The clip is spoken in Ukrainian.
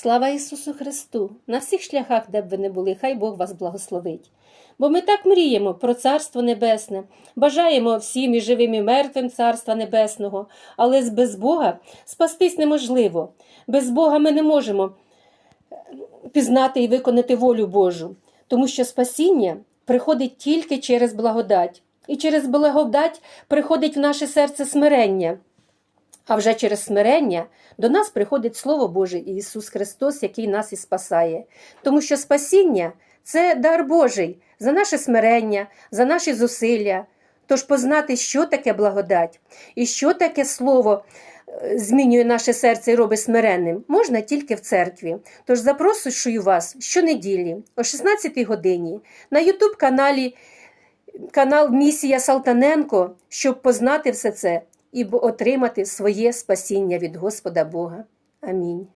Слава Ісусу Христу! На всіх шляхах, де б ви не були, хай Бог вас благословить. Бо ми так мріємо про Царство Небесне, бажаємо всім і живим, і мертвим Царства Небесного, але без Бога спастись неможливо. Без Бога ми не можемо пізнати і виконати волю Божу, тому що спасіння приходить тільки через благодать, і через благодать приходить в наше серце смирення. А вже через смирення до нас приходить Слово Боже Ісус Христос, який нас і спасає. Тому що спасіння це дар Божий за наше смирення, за наші зусилля. Тож познати, що таке благодать і що таке слово е, змінює наше серце і робить смиренним, можна тільки в церкві. Тож запрошую вас щонеділі о 16-й годині на Ютуб каналі канал Місія Салтаненко, щоб познати все це і отримати своє спасіння від Господа Бога. Амінь.